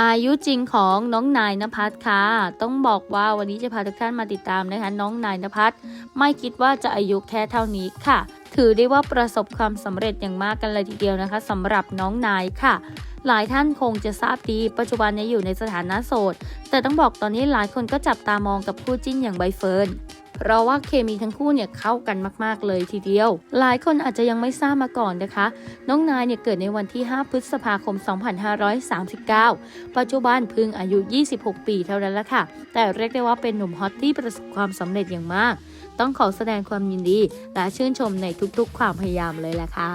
อายุจริงของน้องนายนภัสค่ะ ต้องบอกว่าวันนี้จะพาทุกท่านมาติดตามนะคะ น้องนายนภัสไม่คิดว่าจะอายุแค่เท่านี้ค่ะ ถือได้ว่าประสบความสำเร็จอย่างมากกันเลยทีเดียวนะคะสำหรับน้องนายค่ะ หลายท่านคงจะทราบดีปัจจุบันนี้อยู่ในสถานะโสด แต่ต้องบอกตอนนี้หลายคนก็จับตามองกับคู่จิ้นอย่างใบเฟิร์น เพราะว่าเคมีทั้งคู่เนี่ยเข้ากันมากๆเลยทีเดียว หลายคนอาจจะยังไม่ทราบมาก่อนนะคะ น้องนายเนี่ยเกิดในวันที่ 5 พฤษภาคม 2539 ปัจจุบันพิ่งอายุ 26 ปีเท่านั้นละค่ะ แต่เรียกได้ว่าเป็นหนุ่มฮอตที่ประสบความสำเร็จอย่างมาก ต้องขอแสดงความยินดี และชื่นชมในทุกๆ ความพยายามเลยแหละค่ะ